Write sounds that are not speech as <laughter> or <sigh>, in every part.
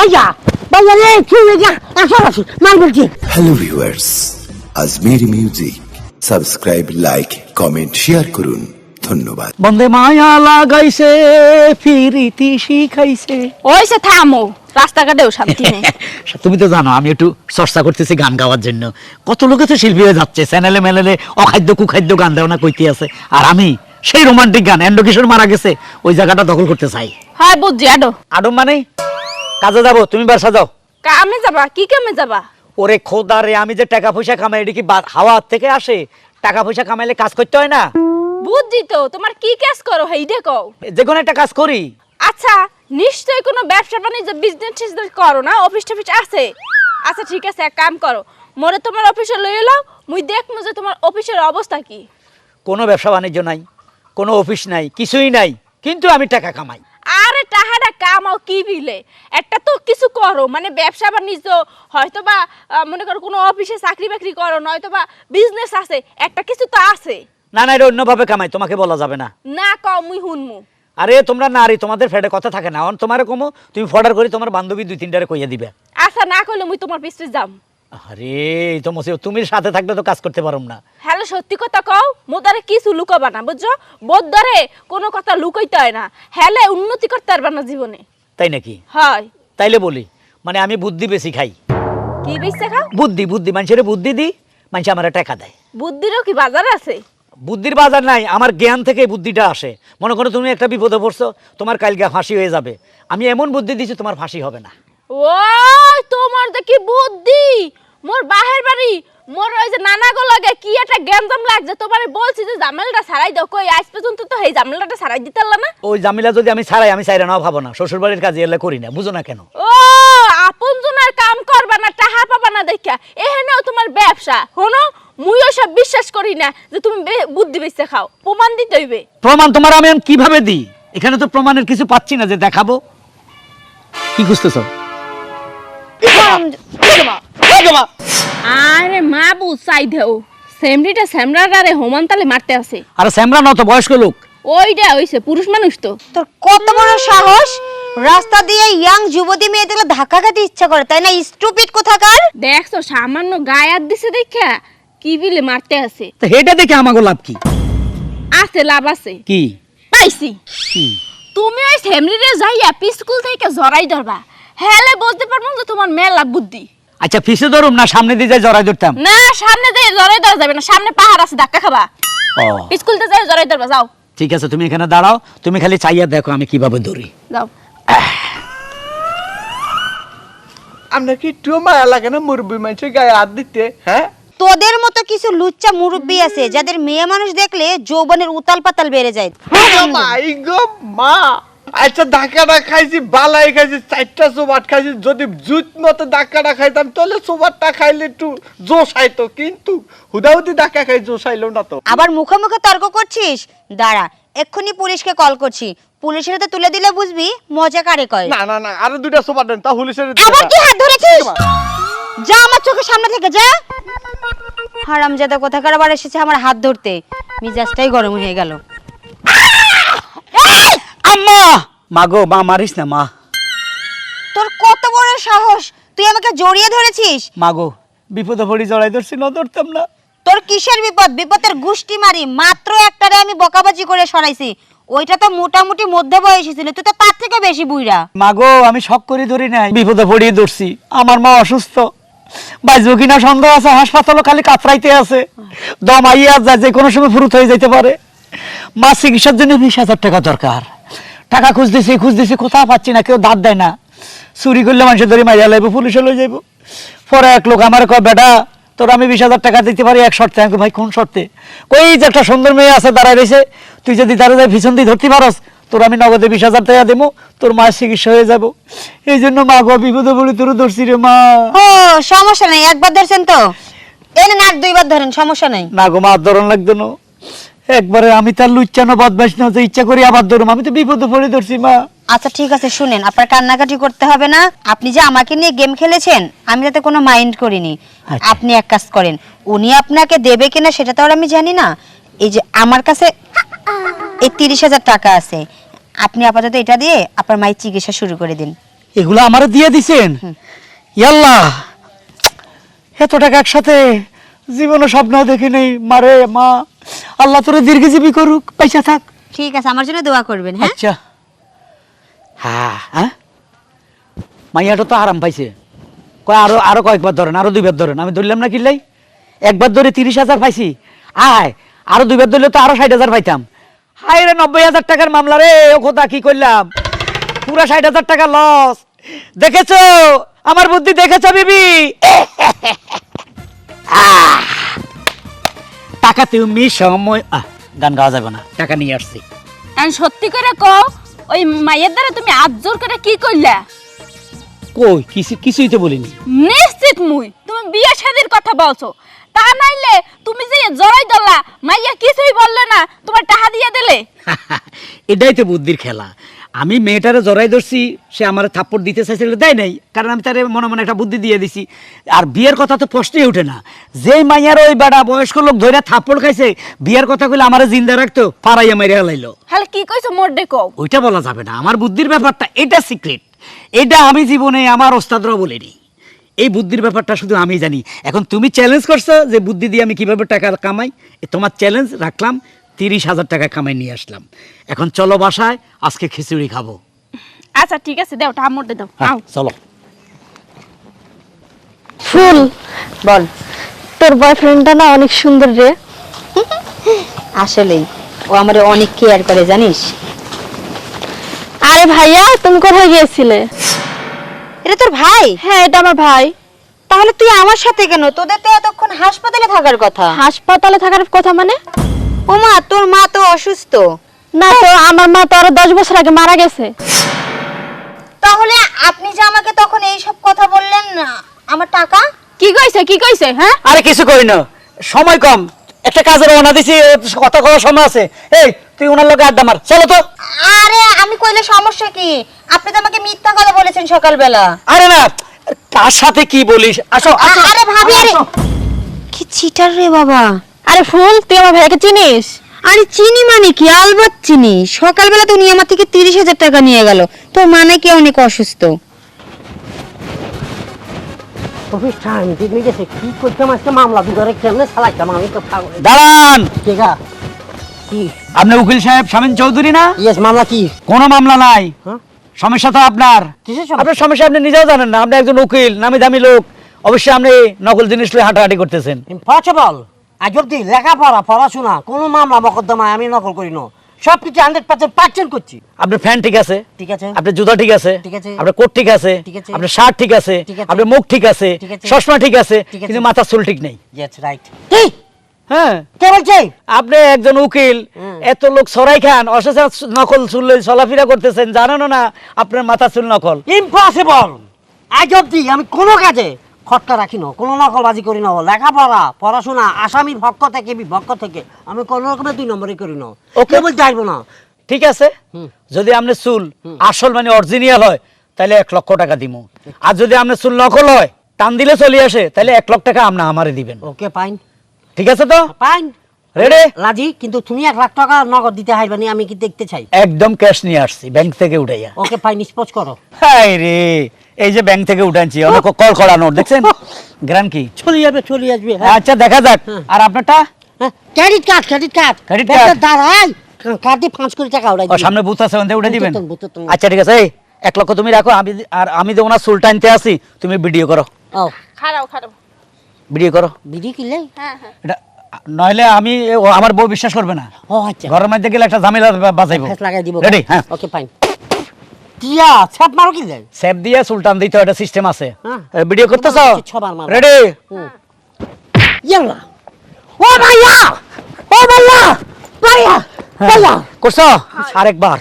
ভাইয়া ভাইয়া রে হয়ে hello viewers Ajmer music. Subscribe like comment share করুন। ধন্যবাদ। বন্দে মায়া লাগাইছে ফিরিতি শিখাইছে। ওইসে থামো রাস্তাঘাটেও শান্তি নেই। <laughs> তুমি তো জানো আমি একটু চর্চা করতেছি গান গাওয়ার জন্য। কত লোকে তো শিল্পী হয়ে যাচ্ছে চ্যানেলে মেলেলে অখাদ্য কুখাদ্য গান দেওয়া না কইতে আছে। আর আমি সেই রোমান্টিক গান এন্ডো কিশোর মারা গেছে ওই জায়গাটা দখল করতে চাই। হয় বুঝছি আডো। আডম মানে? কাজে যাব তুমি বাসা যাও। কামে যাবা? কি কামে যাবা? ওরে খোদা রে আমি যে টাকা পয়সা কামাই এটা কি হাওয়া থেকে আসে? টাকা পয়সা কামাইলে কাজ করতে হয় না? বুঝছি তো তোমার কি কাজ করো? হেইডে কও যে কোনো একটা কাজ করি। আচ্ছা নিশ্চয়ই কোনো ব্যবসা বাণিজ্য বিজনেস টিজনেস করো না? অফিস টফিস আছে? আচ্ছা ঠিক আছে এক কাম করো। মোরে তোমার অফিসে লইয়ে লাও মুই দেখমু যে তোমার অফিসের অবস্থা কি। কোনো ব্যবসা বাণিজ্য নাই কোনো অফিস নাই কিছুই নাই কিন্তু আমি টাকা কামাই। আরে টাহাটা কামাও কি বিলে? একটা তো কিছু করো মানে ব্যবসা বাণিজ্য হয়তো বা মনে করো কোনো অফিসে চাকরি বাকরি করো নয়তো বা বিজনেস আছে একটা কিছু তো আছে। না না এটা অন্যভাবে কামাই তোমাকে বলা যাবে না। না কও মুই হুনমু আরে তোমরা নারী তোমাদের ফ্রেডে কথা থাকে না। অন তোমার কমো তুমি ফর্ডার করে তোমার বান্ধবী দুই তিনটারে কইয়া দিবে। আচ্ছা না করলে মুই তোমার পিছনে যাম। আরে এই তো মসি তুমি সাথে থাকলে তো কাজ করতে পারো না। হ্যালো সত্যি কথা কও মোদারে কিছু লুকাবা না বুঝছ? বোধরে কোনো কথা লুকাইতে হয় না। হ্যালে উন্নতি করতে পারবা না জীবনে। তাই নাকি? হয়। তাইলে বলি মানে আমি বুদ্ধি বেশি খাই। কি বেচছে খাও? বুদ্ধি বুদ্ধি মানুষের বুদ্ধি দিই মানুষ আমার টাকা দেয়। বুদ্ধিরও কি বাজার আছে? বুদ্ধির বাজার নাই আমার জ্ঞান থেকে বুদ্ধিটা আসে। মনে করো তুমি একটা বিপদে পড়ছো তোমার কালকে ফাঁসি হয়ে যাবে। আমি এমন বুদ্ধি দিচ্ছি তোমার ফাঁসি হবে না। ওই তোমার দেখি বুদ্ধি? মোর বাহের বাড়ি মোর ওই যে নানা গো লাগে কি একটা গ্যাঞ্জাম লাগছে তোমারে বলছি যে জামেলটা সারাই দাও কই আজ পর্যন্ত তো এই জামেলটা সারাই দিতে পারলা না। ওই জামিলা যদি আমি ছাড়াই আমি চাইরা নাও ভাবো না শ্বশুর বাড়ির কাজে এলে করি না বুঝো না কেন? ও আপন জনের কাম করবা না টাহা পাবা না দেখা এখানেও তোমার ব্যবসা। হনো মুইও সব বিশ্বাস করি না যে তুমি বে- বুদ্ধি বেঁচে খাও প্রমাণ দিতে হইবে। প্রমাণ তোমার আমি এখন কীভাবে দিই? এখানে তো প্রমাণের কিছু পাচ্ছি না যে দেখাবো। কি খুঁজতেছ? আরে মা বু চাই দেও। সেমরিটা সেমরাটারে হোমান তালে মারতে আছে। আর স্যামরা নত বয়স্ক লোক। ওইটা হইছে পুরুষ মানুষ তো। তোর কত বড় সাহস? রাস্তা দিয়ে ইয়াং যুবতী মেয়েদের ধাক্কা খেতে ইচ্ছা করে তাই না? স্টুপিড কোথাকার? দেখছ সামান্য গায়াত দিছে দেখা কি বিলে মারতে আছে। তো এটা দেখে আমাকে লাভ কি? আছে লাভ আছে। কি? পাইছি। তুমি ওই ফ্যামিলিরে যাইয়া পিস্কুল থেকে জড়াই ধরবা। হেলে বুঝতে পারব যে তোমার মেলা বুদ্ধি। আচ্ছা ফিসে ধরুম না সামনে দিয়ে যাই জড়াই ধরতাম? না সামনে দিয়ে জড়াই ধরা যাবে না সামনে পাহাড় আছে ধাক্কা খাবা। ও। স্কুলতে যাই জড়াই ধরবা যাও। ঠিক আছে তুমি এখানে দাঁড়াও তুমি খালি চাইয়া দেখো আমি কীভাবে ধরি। যাও। আপনার কি একটু মায়া লাগে না মুরব্বী মানুষের গায়ে হাত দিতে হ্যাঁ? তোদের মতো কিছু লুচ্চা মুরব্বী আছে যাদের মেয়ে মানুষ দেখলে যৌবনের উতাল পাতাল বেড়ে যায়। মাই গো মা! আচ্ছা ধাক্কাটা খাইছি বালাই খাইছি চারটা খাইছি যদি জুত মতো ধাক্কাটা খাইতাম তাহলে খাইলে একটু জোশ আইতো কিন্তু হুদাহুদি ধাক্কা খাই জোশ আইলো না তো। আবার মুখে মুখে তর্ক করছিস? দাঁড়া এক্ষুনি পুলিশকে কল করছি। পুলিশের হাতে তুলে দিলে বুঝবি মজা কারে কয়। না না না আরও দুইটা সোবাট দেন তা হুলিশের আবার কি হাত ধরেছিস? যা আমার চোখের সামনে থেকে যা। হারামজাদা কোথাকার আবার এসেছে আমার হাত ধরতে। মিজাজটাই গরম হয়ে গেল। আম্মা মা গো মা মারিস না মা। তোর কত বড় সাহস! তুই আমাকে জড়িয়ে ধরেছিস। মা গো বিপদে পড়ি জড়াই ধরছি না ধরতাম না। তোর কিসের বিপদ? বিপদের গুষ্টি মারি মাত্র একটারে আমি বকাবাজি করে সরাইছি। ওইটা তো মোটামুটি মধ্য বয়সী ছিল তুই তো তার থেকে বেশি বুইরা মা গো আমি শখ করে ধরি নাই বিপদে পড়িয়ে ধরছি। আমার মা অসুস্থ। বাঁচবো কিনা সন্দেহ আছে হাসপাতালও খালি কাতরাইতে আছে। দম আইয়া যায় যে কোনো সময় ফুরুত হয়ে যেতে পারে। মা চিকিৎসার জন্য বিশ হাজার টাকা দরকার। টাকা খুঁজতেছি খুঁজতেছি কোথাও পাচ্ছি না কেউ দাঁত দেয় না। চুরি করলে মানুষের ধরে মারিয়া লাগবে পুলিশে লয়ে যাইব। পরে এক লোক আমার কয় বেটা তোর আমি বিশ হাজার টাকা দিতে পারি এক শর্তে। আমি ভাই কোন শর্তে? কই যে একটা সুন্দর মেয়ে আছে দাঁড়ায় রয়েছে। তুই যদি তারা যায় পিছন দিয়ে ধরতে পারস তোর আমি নগদে বিশ হাজার টাকা দেবো তোর মায়ের চিকিৎসা হয়ে যাব। এই জন্য মা গো বিপদে পড়ে তোর ধরছি রে মা। ও সমস্যা নেই একবার ধরছেন তো? এনে না দুইবার ধরেন সমস্যা নেই। না গো মা ধরন লাগতো না। একবারে আমি তার লুচ্চানো বদমাস না যে ইচ্ছা করি আবার ধরুম। আমি তো বিপদে পড়ে ধরছি মা। আচ্ছা ঠিক আছে শুনেন আপনার কান্নাকাটি করতে হবে না। আপনি যে আমাকে নিয়ে গেম খেলেছেন আমি তাতে কোনো মাইন্ড করিনি। আচ্ছা। আপনি এক কাজ করেন উনি আপনাকে দেবে কিনা সেটা তো আর আমি জানি না। এই যে আমার কাছে এই তিরিশ হাজার টাকা আছে আপনি আপাতত এটা দিয়ে আপনার মায়ের চিকিৎসা শুরু করে দিন। এগুলো আমারে দিয়ে দিছেন? ইয়াল্লা এত টাকা একসাথে জীবনে স্বপ্ন দেখিনি মারে মা। আল্লাহ তোরে দীর্ঘজীবী করুক পয়সা থাক। ঠিক আছে আমার জন্য দোয়া করবেন হ্যাঁ? আচ্ছা। হ্যাঁ হ্যাঁ? মাইয়াটা তো আরাম পাইছে। কয় আরও আরও কয়েকবার ধরেন আরও দুইবার ধরেন আমি ধরলাম না কিল্লাই? একবার ধরে তিরিশ হাজার পাইছি। আয় আরও দুইবার ধরলে তো আরও ষাট হাজার পাইতাম। হাই রে নব্বই হাজার টাকার মামলা রে ও কথা কি করলাম? পুরা ষাট হাজার টাকা লস দেখেছ? আমার বুদ্ধি দেখেছ বিবি? <laughs> আহ! টাকা তুমি সময় আহ, গান গাওয়া যাবে না টাকা নিয়ে আসছি। আমি সত্যি করে কও ওই মায়ের দ্বারা তুমি আজোর করে কি করলা কই? কিছু কিছুই তো বলিনি। নিশ্চিত মুই তুমি বিয়ে শাদির কথা বলছো। তা নাইলে তুমি যে জড়াই দলা মাইয়া কিছুই বললে না তোমার টাকা দিয়ে দিলে? <laughs> এটাই তো বুদ্ধির খেলা। আমি মেয়েটারে জড়াই ধরছি সে আমার থাপ্পড় দিতে চাইছিল দেয় নাই কারণ আমি তারে মনে মনে একটা বুদ্ধি দিয়ে দিছি। আর বিয়ের কথা তো প্রশ্নই ওঠে না। যে মাইয়ার ওই বেড়া বয়স্ক লোক ধরে থাপ্পড় খাইছে বিয়ের কথা কইলে আমার জিন্দা রাখতো পাড়াইয়া মেরে হেলাইলো হ্যালো কি কইছো মোর কও ওইটা বলা যাবে না। আমার বুদ্ধির ব্যাপারটা এটা সিক্রেট এটা আমি জীবনে আমার ওস্তাদরা বলিনি। এই বুদ্ধির ব্যাপারটা শুধু আমি জানি। এখন তুমি চ্যালেঞ্জ করছ যে বুদ্ধি দিয়ে আমি কীভাবে টাকা কামাই। তোমার চ্যালেঞ্জ রাখলাম। তিরিশ হাজার টাকা কামাই নিয়ে আসলাম। এখন চলো বাসায় আজকে খিচুড়ি খাব। আচ্ছা ঠিক আছে দাও টাকা মোর দাও হ্যাঁ চলো। ফুল বল তোর বয়ফ্রেন্ডটা না অনেক সুন্দর রে। আসলেই ও আমার অনেক কেয়ার করে জানিস? আরে ভাইয়া তুমি কোথায় গিয়েছিলে? এটা তোর ভাই? হ্যাঁ এটা আমার ভাই। তাহলে তুই আমার সাথে কেন? তোদের তো এতক্ষণ হাসপাতালে থাকার কথা। হাসপাতালে থাকার কথা মানে? ও মা তোর মা তো অসুস্থ। না তো আমার মা তো আরও দশ বছর আগে মারা গেছে। তাহলে আপনি যে আমাকে তখন এই সব কথা বললেন না আমার টাকা? কি কইছে কি কইছে হ্যাঁ? আরে কিছু করি না সময় কম। একটা কাজের ওনা দিছি কথা কওয়ার সময় আছে। এই তুই ওনার লোকে আড্ডা মার চলো তো। আরে আমি কইলে সমস্যা কি? আপনি তো আমাকে মিথ্যা কথা বলেছেন সকালবেলা। আরে না কার সাথে কি বলিস? আসো আসো। আরে ভাবি আরে কি চিটার রে বাবা। আরে ফুল তুই আমার ভাইয়াকে চিনিস? আরে চিনি মানে কি? আলবাত চিনি। সকালবেলা তো উনি আমার থেকে তিরিশ হাজার টাকা নিয়ে গেল। তোর মানে কি অনেক অসুস্থ? দিদি গেছে কি করতাম আজকে মামলা দুধারে কেমনে চালাইতাম আমি তো পাগল। দাঁড়ান! কেগা কি? আপনি উকিল সাহেব শামীম চৌধুরী না? ইয়েস মামলা কি? কোনো মামলা নাই। হ্যাঁ? সমস্যা তো আপনার। কিসের সমস্যা? আপনার সমস্যা আপনি নিজেও জানেন না। আপনি একজন উকিল নামি দামি লোক। অবশ্যই আপনি নকল জিনিস লয়ে হাঁটাহাঁটি করতেছেন। ইম্পসিবল আজ অব্দি লেখাপড়া পড়াশোনা কোনো মামলা মকদ্দমায় আমি নকল করি না সব কিছু হান্ড্রেড পার্সেন্ট পার্সেন্ট করছি। আপনার ফ্যান ঠিক আছে? ঠিক আছে। আপনার জুতা ঠিক আছে? ঠিক আছে। আপনার কোট ঠিক আছে? ঠিক আছে। আপনার শার্ট ঠিক আছে? আপনার মুখ ঠিক আছে? চশমা ঠিক আছে? কিন্তু মাথার চুল ঠিক নেই। ইয়েস রাইট কি? হ্যাঁ। কে বলছে? আপনি একজন উকিল। এত লোক সরাই খান অসেস নকল চুল চলাফেরা করতেছেন জানেন না আপনার মাথার চুল নকল। ইম্পসিবল আজ অব্দি আমি কোনো কাজে খটকা রাখি না কোনো নকলবাজি করি না। লেখাপড়া পড়াশোনা আসামির পক্ষ থেকে বিপক্ষ থেকে আমি কোনো রকমের দুই নম্বরে করি না। ওকে বলতে আসব না। ঠিক আছে? যদি আপনি চুল আসল মানে অরিজিনাল হয় তাহলে এক লক্ষ টাকা দিব আর যদি আপনি চুল নকল হয় টান দিলে চলে আসে তাহলে এক লক্ষ টাকা আপনি আমারে দিবেন। ওকে পাইন ঠিক আছে তো? পাইন রেডি লাজি কিন্তু তুমি এক লাখ টাকা নগদ দিতে হাইবানি আমি কি দেখতে চাই? একদম ক্যাশ নিয়ে আসছি ব্যাংক থেকে উঠাইয়া। ওকে ফাইন স্পোজ করো। হাই রে এই যে ব্যাংক থেকে উঠানছি অনেক কল করা নোট দেখছেন? গ্রান কি? চলে যাবে চলে আসবে আচ্ছা দেখা যাক। হ্যাঁ। আর আপনারটা? Credit card credit card Credit card? দাঁড়াই। কার্ডে পাঁচ কোটি টাকা উড়াই ও সামনে বুথ আছে ওখান থেকে উঠে দিবেন? তো, তো। আচ্ছা ঠিক আছে এই এক লক্ষ তুমি রাখো আমি আর আমি তো ওনার চুল টানতে আসি তুমি ভিডিও করো। ও। খারাপ খারাপ ভিডিও করো। বিড়ি হ্যাঁ হ্যাঁ। এটা নইলে আমি ও আমার বউ বিশ্বাস করবে না। ও আচ্ছা। ঘরের মধ্যে গেলে একটা ঝামেলা বাজাইবো। ফেস লাগাই দিব। রেডি হ্যাঁ। ওকে ফাইন টিয়া ছাপ মারো কিনলে সেভ দিয়ে সুলতান দিতে একটা সিস্টেম আছে। হ্যাঁ। ভিডিও করতেছ? ছবার মারো। রেডি ইয়াল্লা। ও ভাইয়া! ও ভাইয়া! ভাইয়া! ভাইয়া! করছ? আরেকবার।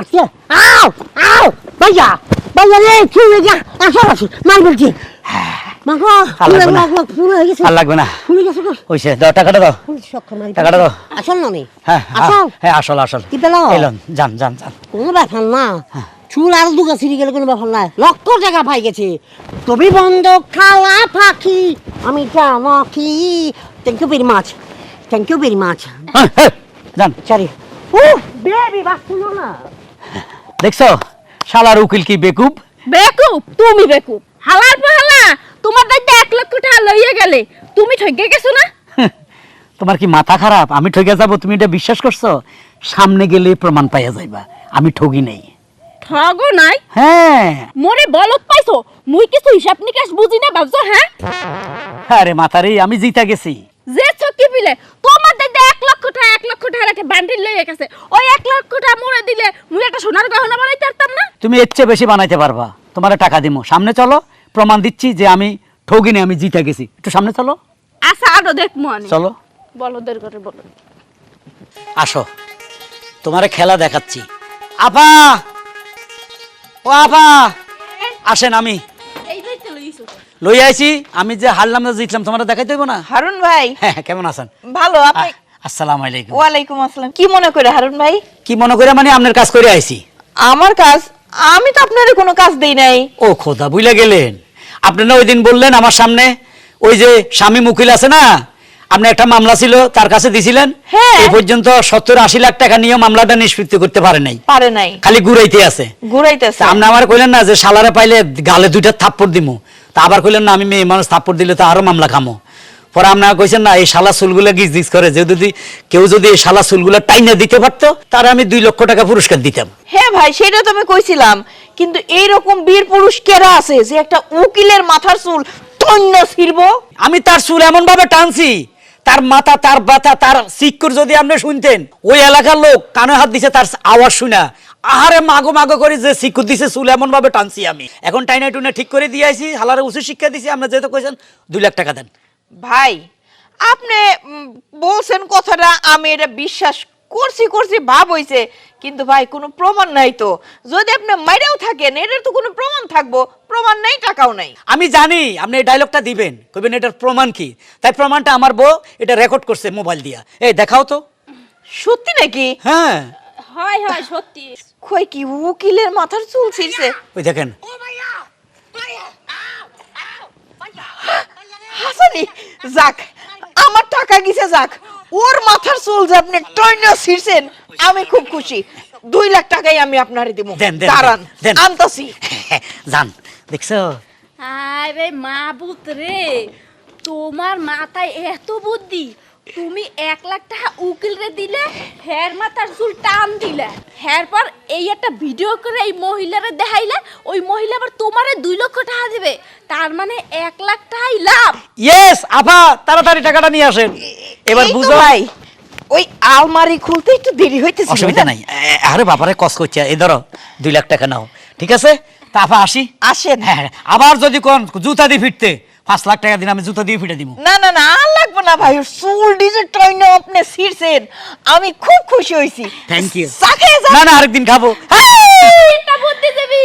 আচ্ছা আও! আও! ভাইয়া! ভাইয়া রে কি হয়ে যা আসো আসো। মার বলছি। হয়ে। আর লাগবে না। ফুলে গেছে। গো ওইসে দাও টাকাটা দাও। ফুল সক্ষম মারি টাকাটা দাও। আসল না হ্যাঁ হ্যাঁ আসল? আসল কি পেল? এলন যান যান যান। কোনো ব্যাপার না। হ্যাঁ। চুল আর দুগা ছিঁড়ে গেলে কোনো ব্যাপার নাই লক্ষ টাকা পাই গেছে। তুমি বন্ধ খালা পাখি আমি জানো thank you very much thank you very much হ্যাঁ, যান। সরি ও বেবি বাস না। দেখছ? শালার উকিল কি বেকুব? বেকুব? তুমি বেকুব। হালার পাহালা? তোমার দায়িত্ব এক লক্ষ টাকা লইয়ে গেলে তুমি ঠকে গেছো না? <laughs> তোমার কি মাথা খারাপ? আমি ঠকে যাব তুমি এটা বিশ্বাস করছ? সামনে গেলে প্রমাণ পাইয়া যাইবা আমি ঠগি নেই। ঠগো নাই? হ্যাঁ। মোরে বলত পাইছো? মুই কিছু হিসাব নিকাশ বুঝি না ভাবছ হ্যাঁ? আরে মাথারে আমি জিতা গেছি। যে চকি পিলে তোমার দায়িত্ব এক লক্ষ টাকা এক লক্ষ টাকা একটা বান্ডিল লইয়ে গেছে। ওই এক লক্ষ টাকা মোরে দিলে মুই একটা সোনার গহনা বানাইতে পারতাম না? তুমি এর চেয়ে বেশি বানাইতে পারবা। তোমার টাকা দিমো। সামনে চলো। প্রমাণ দিচ্ছি যে আমি ঠগিনি আমি জিতে গেছি। একটু সামনে চলো। আচ্ছা আরও দেখ মনে। চলো। বলদের করে বলো। আসো। তোমারে খেলা দেখাচ্ছি। আপা! ও আপা! আসেন আমি। লই আইছি। আমি যে হারলাম না জিতলাম তোমার দেখাইতে হইব না? হারুন ভাই। হ্যাঁ কেমন আছেন? ভালো আপনি? আসসালামু আলাইকুম। ওয়ালাইকুম আসসালাম। কি মনে করে হারুন ভাই? কি মনে করে মানে আপনার কাজ করে আইছি। আমার কাজ আমি তো আপনার কোনো কাজ দেই নাই। ও খোদা বুইলা গেলেন। আপনি না ওই দিন বললেন আমার সামনে ওই যে স্বামী মুকিল আছে না আপনি একটা মামলা ছিল তার কাছে দিছিলেন হ্যাঁ। এই পর্যন্ত সত্তর আশি লাখ টাকা নিয়ে মামলাটা নিষ্পত্তি করতে পারে নাই। পারে নাই। খালি ঘুরাইতে আছে। ঘুরাইতেছে। তা আপনি আমার কইলেন না যে শালারে পাইলে গালে দুইটা থাপ্পড় দিমু। তা আবার কইলেন না আমি মেয়ে মানুষ থাপ্পড় দিলে তো আরও মামলা খামো। পরে আপনারা কইছেন না এই শালা চুলগুলো গিজ গিজ করে? যে যদি কেউ যদি এই শালা চুলগুলো টাইনা দিতে পারতো তার আমি দুই লক্ষ টাকা পুরস্কার দিতাম। হ্যাঁ ভাই সেটা তো আমি কইছিলাম। কিন্তু এইরকম বীর পুরুষ কেরা আছে যে একটা উকিলের মাথার চুল তন্য ছিড়বো? আমি তার চুল এমন ভাবে টানছি তার মাথা তার ব্যথা তার সিক্কুর যদি আপনি শুনতেন ওই এলাকার লোক কানে হাত দিছে তার আওয়াজ শুনা। আহারে মাগো মাগো করে যে সিক্কুর দিছে চুল এমন ভাবে টানছি আমি। এখন টাইনা টুনে ঠিক করে দিয়ে আইছি হালারে উচিত শিক্ষা দিছি আপনি যেহেতু কইছেন দুই লাখ টাকা দেন। ভাই আপনি বলছেন কথাটা আমি এটা বিশ্বাস করছি করছি ভাব হইছে। কিন্তু ভাই কোনো প্রমাণ নাই তো। যদি আপনি মাইরেও থাকেন এটার তো কোনো প্রমাণ থাকব। প্রমাণ নাই টাকাও নাই। আমি জানি আপনি এই ডায়লগটা দিবেন। কইবেন এটার প্রমাণ কি? তাই প্রমাণটা আমার বউ এটা রেকর্ড করছে মোবাইল দিয়া। এই দেখাও তো। সত্যি নাকি? হ্যাঁ। হয় হয় সত্যি। কই কি উকিলের মাথার চুল ছিঁড়ছে। ওই দেখেন। হাসানি যাক আমার টাকা গিছে যাক। ওর মাথার চুল যে আপনি টয়ন ছিঁড়ছেন আমি খুব খুশি। দুই লাখ টাকাই আমি আপনারে দিব দেন দেন দাঁড়ান দেন আনতাছি। <laughs> জান দেখছ? আরে মা বুত রে তোমার মাথায় এত বুদ্ধি তুমি এক লাখ টাকা উকিল রে দিলে হের মাথার চুল টান দিলে। হের পর এই একটা ভিডিও করে এই মহিলারে দেখাইলে ওই মহিলা আবার তোমারে দুই লক্ষ টাকা দিবে। তার মানে এক লাখ টাকাই লাভ। ইয়েস আফা তাড়াতাড়ি টাকাটা নিয়ে আসেন। এবার বুঝো। ভাই ওই আলমারি খুলতে একটু দেরি হইতেছে অসুবিধা নাই। আরে বাবারে কস করছে এই ধরো দুই লাখ টাকা নাও। ঠিক আছে? তা আফা আসি। আসেন। হ্যাঁ হ্যাঁ। আবার যদি কোন জুতা দিয়ে ফিরতে পাঁচ লাখ টাকা দিন আমি জুতা দিয়ে ফিটে দিব। না না না আর লাগবো না ভাই সুল ডিজে ট্রেনে আপনি ছিড়ছেন। আমি খুব খুশি হয়েছি। থ্যাংক ইউ না না আরেকদিন খাব। এটা বুদ্ধি দেবী